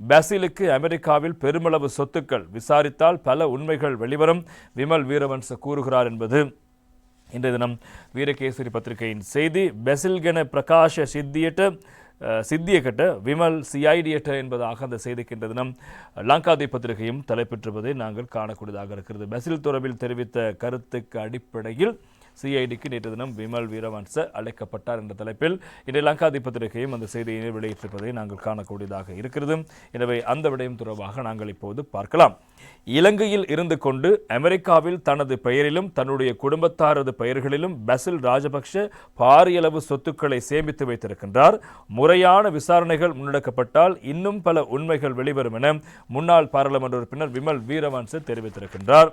பசிலுக்கு அமெரிக்காவில் பெருமளவு சொத்துக்கள் விசாரித்தால் பல உண்மைகள் வெளிவரும். விமல் வீரவன்ச கூறுகிறார் என்பது இன்றைய தினம் வீரகேசரி பத்திரிகையின் செய்தி. பெசில்கன பிரகாஷ சித்தியட்ட சித்திய கட்ட விமல் சிஐடியட்ட என்பதாக அந்த செய்திக்கின்ற தினம் லங்காதி பத்திரிகையும் தலைப்பெற்றுவதை நாங்கள் காணக்கூடியதாக இருக்கிறது. பெசில் தொடர்பில் தெரிவித்த கருத்துக்கு அடிப்படையில் சிஐடிக்கு நேற்று தினம் விமல் வீரவன்ச அழைக்கப்பட்டார் என்ற தலைப்பில் இன்றைய லங்கா பத்திரிகையும் அந்த செய்தியினை வெளியிட்டிருப்பதை நாங்கள் காணக்கூடியதாக இருக்கிறது. எனவே அந்த விடயம் தொடர்பாக நாங்கள் இப்போது பார்க்கலாம். இலங்கையில் இருந்து கொண்டு அமெரிக்காவில் தனது பெயரிலும் தன்னுடைய குடும்பத்தாரது பெயர்களிலும் பசில் ராஜபக்ஷ பாரியளவு சொத்துக்களை சேமித்து வைத்திருக்கின்றார். முறையான விசாரணைகள் முன்னெடுக்கப்பட்டால் இன்னும் பல உண்மைகள் வெளிவரும் என முன்னாள் பாராளுமன்ற உறுப்பினர் விமல் வீரவன்ச தெரிவித்திருக்கின்றார்.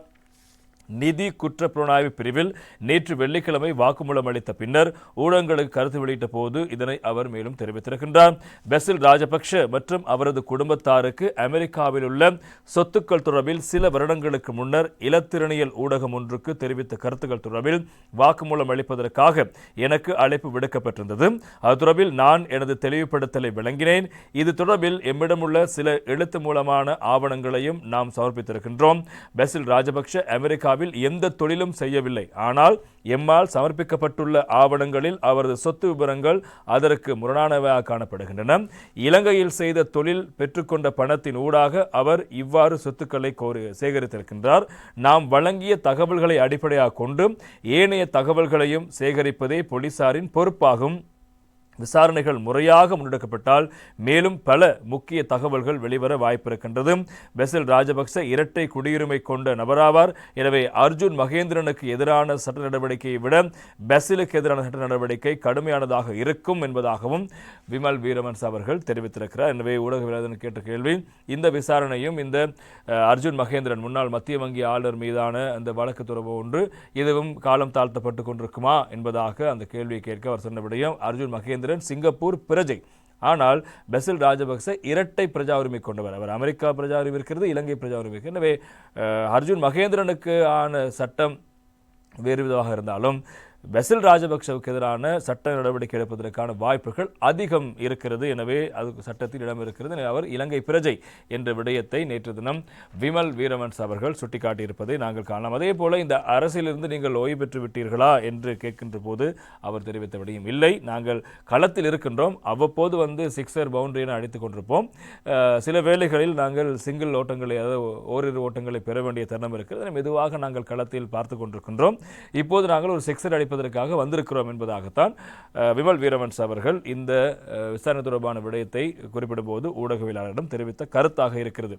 நிதி குற்றப்புலனாய்வு பிரிவில் நேற்று வெள்ளிக்கிழமை வாக்குமூலம் அளித்த பின்னர் ஊடகங்களுக்கு கருத்து வெளியிட்ட போது இதனை அவர் மேலும் தெரிவித்திருக்கின்றார். பெசில் ராஜபக்ஷ மற்றும் அவரது குடும்பத்தாருக்கு அமெரிக்காவில் உள்ள சொத்துக்கள் தொடர்பில் சில வருடங்களுக்கு முன்னர் இலத்திரணியல் ஊடகம் ஒன்றுக்கு தெரிவித்த கருத்துக்கள் தொடர்பில் வாக்குமூலம் அளிப்பதற்காக எனக்கு அழைப்பு விடுக்கப்பட்டிருந்தது. அது தொடர்பில் நான் எனது தெளிவுபடுத்தலை விளங்கினேன். இது தொடர்பில் எம்மிடமுள்ள சில எழுத்து மூலமான ஆவணங்களையும் நாம் சமர்ப்பித்திருக்கின்றோம். பெசில் ராஜபக்ஷ அமெரிக்கா அமெரிக்காவில் எந்த தொழிலும் செய்யவில்லை. ஆனால் எம்மால் சமர்ப்பிக்கப்பட்டுள்ள ஆவணங்களில் அவரது சொத்து விவரங்கள் அதற்கு முரணானவையாக காணப்படுகின்றன. இலங்கையில் செய்த தொழில் பெற்றுக்கொண்ட பணத்தின் ஊடாக அவர் இவ்வாறு சொத்துக்களை கோரி சேகரித்திருக்கின்றார். நாம் வழங்கிய தகவல்களை அடிப்படையாக கொண்டு ஏனைய தகவல்களையும் சேகரிப்பதே போலீசாரின் பொறுப்பாகும். விசாரணைகள் முறையாக முன்னெடுக்கப்பட்டால் மேலும் பல முக்கிய தகவல்கள் வெளிவர வாய்ப்பிருக்கின்றது. பெசில் ராஜபக்ச இரட்டை குடியுரிமை கொண்ட நபராவார். எனவே அர்ஜுன் மகேந்திரனுக்கு எதிரான சட்ட நடவடிக்கையை விட பெசிலுக்கு எதிரான சட்ட நடவடிக்கை கடுமையானதாக இருக்கும் என்பதாகவும் விமல் வீரமன்ஸ் அவர்கள் தெரிவித்திருக்கிறார். எனவே ஊடகவியலாளர் கேட்ட கேள்வி இந்த விசாரணையும் இந்த அர்ஜுன் மகேந்திரன் முன்னாள் மத்திய வங்கி ஆளுநர் மீதான அந்த வழக்கு தொடர்பு ஒன்று இதுவும் காலம் தாழ்த்தப்பட்டு கொண்டிருக்குமா என்பதாக அந்த கேள்வியை கேட்க அவர் சொன்ன விடயம் அர்ஜுன் மகேந்திரன் சிங்கப்பூர் பிரஜை. ஆனால் பெசில் ராஜபக்ச இரட்டை பிரஜா உரிமை கொண்டவர். அவர் அமெரிக்கா பிரஜா உரிமை இருக்கிறது இலங்கை பிரஜா உரிமை எனவே அர்ஜுன் மகேந்திரனுக்கு ஆன சட்டம் வேறு விதமாக இருந்தாலும் பெசில் ராஜபக்சவுக்கு எதிரான சட்ட நடவடிக்கை எடுப்பதற்கான வாய்ப்புகள் அதிகம் இருக்கிறது. எனவே அதுக்கு சட்டத்தில் இடம் இருக்கிறது. எனவே அவர் இலங்கை பிரஜை என்ற விடயத்தை நேற்று தினம் விமல் வீரவன்ஸ் அவர்கள் சுட்டிக்காட்டியிருப்பதை நாங்கள் காணலாம். அதே போல இந்த அரசிலிருந்து நீங்கள் ஓய்வு பெற்று விட்டீர்களா என்று கேட்கின்ற போது அவர் தெரிவித்த விடையும் இல்லை. நாங்கள் களத்தில் இருக்கின்றோம். அவ்வப்போது வந்து சிக்ஸர் பவுண்டரி என அடித்துக் கொண்டிருப்போம். சில வேளைகளில் நாங்கள் சிங்கிள் ஓட்டங்களை அதாவது ஓரிரு ஓட்டங்களை பெற வேண்டிய தருணம் இருக்கிறது. மெதுவாக நாங்கள் களத்தில் பார்த்து கொண்டிருக்கின்றோம். இப்போது நாங்கள் ஒரு சிக்ஸர் அடிப்பதற்காக வந்திருக்கிறோம் என்பதாகத்தான் விமல் வீரவன்ஸ் அவர்கள் இந்த விசாரணை தொடர்பான விடயத்தை குறிப்பிடும்போது ஊடகவியலாளரிடம் தெரிவித்த கருத்தாக இருக்கிறது.